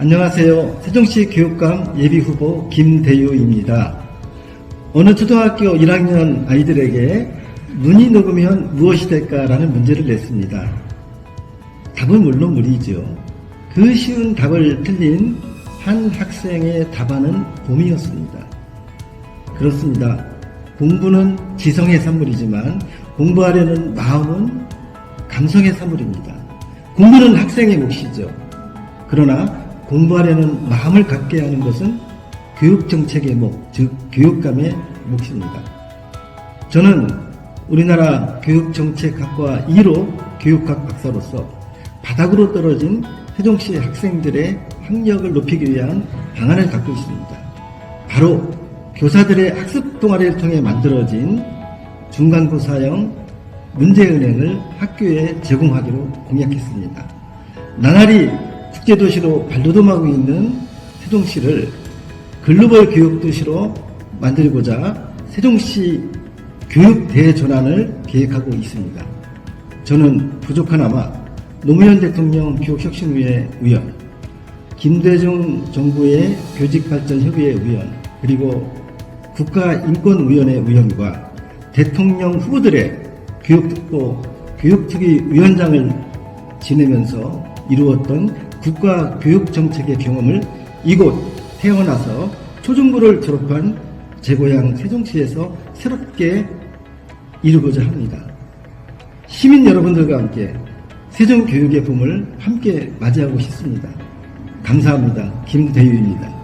안녕하세요. 세종시 교육감 예비후보 김대유입니다. 어느 초등학교 1학년 아이들에게 눈이 녹으면 무엇이 될까라는 문제를 냈습니다. 답은 물론 물이죠. 그 쉬운 답을 틀린 한 학생의 답안은 봄이었습니다. 그렇습니다. 공부는 지성의 산물이지만 공부하려는 마음은 감성의 산물입니다. 공부는 학생의 몫이죠. 그러나 공부하려는 마음을 갖게 하는 것은 교육정책의 목, 즉 교육감의 몫입니다. 저는 우리나라 교육정책학과 1호 교육학 박사로서 바닥으로 떨어진 세종시 학생들의 학력을 높이기 위한 방안을 갖고 있습니다. 바로 교사들의 학습 동아리를 통해 만들어진 중간고사형 문제은행을 학교에 제공하기로 공약했습니다. 나날이 국제도시로 발돋움하고 있는 세종시를 글로벌 교육도시로 만들고자 세종시 교육 대전환을 계획하고 있습니다. 저는 부족하나마 노무현 대통령 교육혁신위의 위원, 김대중 정부의 교직발전협의회 위원, 그리고 국가인권위원회 위원과 대통령 후보들의 교육특보, 교육특위 위원장을 지내면서 이루었던 국가 교육 정책의 경험을 이곳 태어나서 초중고를 졸업한 제 고향 세종시에서 새롭게 이루고자 합니다. 시민 여러분들과 함께 세종교육의 봄을 함께 맞이하고 싶습니다. 감사합니다. 김대유입니다.